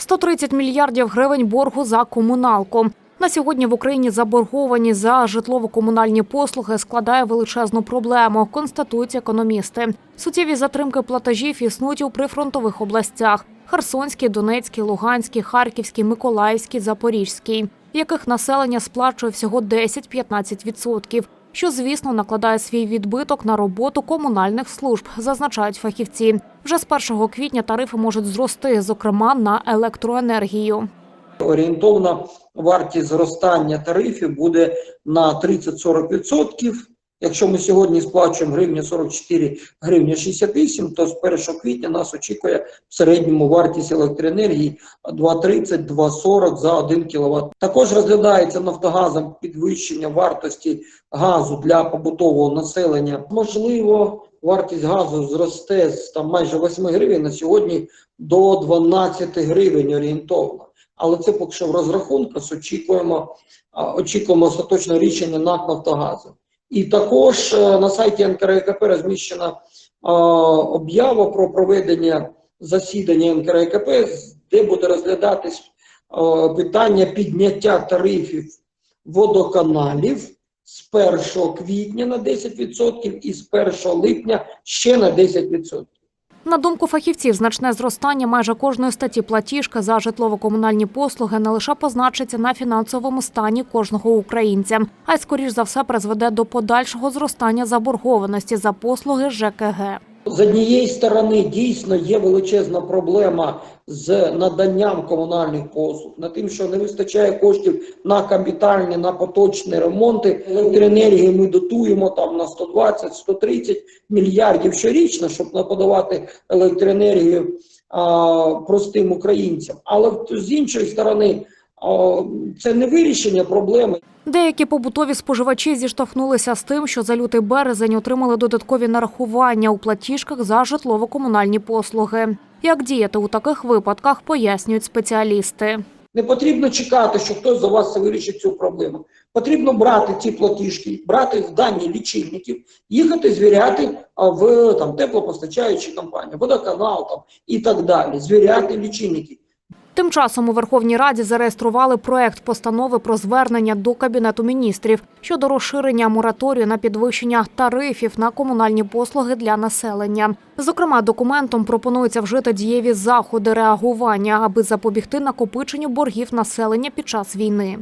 130 мільярдів гривень боргу за комуналку. На сьогодні в Україні заборгованість за житлово-комунальні послуги складає величезну проблему, констатують економісти. Суттєві затримки платежів існують у прифронтових областях: Херсонській, Донецькій, Луганській, Харківській, Миколаївській, Запорізькій, яких населення сплачує всього 10-15%, що, звісно, накладає свій відбиток на роботу комунальних служб, зазначають фахівці. Вже з 1 квітня тарифи можуть зрости, зокрема на електроенергію. орієнтовна вартість зростання тарифів буде на 30-40%. Якщо ми сьогодні сплачуємо гривня 44, гривня 68, то з 1 квітня нас очікує в середньому вартість електроенергії 2,30-2,40 за 1 кВт. Також розглядається Нафтогазом підвищення вартості газу для побутового населення. Можливо, вартість газу зросте з там майже 8 гривень на сьогодні до 12 гривень орієнтовно але це поки що в розрахунках очікуємо, очікуємо остаточне рішення НАК Нафтогазу. І також е, на сайті НКРКП розміщена об'ява про проведення засідання НКРКП, де буде розглядатись питання підняття тарифів водоканалів з 1 квітня на 10% і з 1 липня ще на 10%. На думку фахівців, значне зростання майже кожної статті платіжка за житлово-комунальні послуги не лише позначиться на фінансовому стані кожного українця, а й скоріш за все призведе до подальшого зростання заборгованості за послуги ЖКГ. З однієї сторони дійсно є величезна проблема з наданням комунальних послуг, на тим, що не вистачає коштів на капітальні, на поточні ремонти. Електроенергії ми дотуємо там на 120-130 мільярдів щорічно, щоб не подавати електроенергію а, простим українцям. Але з іншої сторони, а, це не вирішення проблеми. Деякі побутові споживачі зіштовхнулися з тим, що за лютий березень отримали додаткові нарахування у платіжках за житлово-комунальні послуги. Як діяти у таких випадках, пояснюють спеціалісти. Не потрібно чекати, що хтось за вас вирішить цю проблему. Потрібно брати ці платіжки, брати дані лічильників, їхати звіряти в там теплопостачаючі компанії, водоканал там і так далі. Звіряти лічильники. Тим часом у Верховній Раді зареєстрували проект постанови про звернення до Кабінету міністрів щодо розширення мораторію на підвищення тарифів на комунальні послуги для населення. Зокрема, документом пропонується вжити дієві заходи реагування, аби запобігти накопиченню боргів населення під час війни.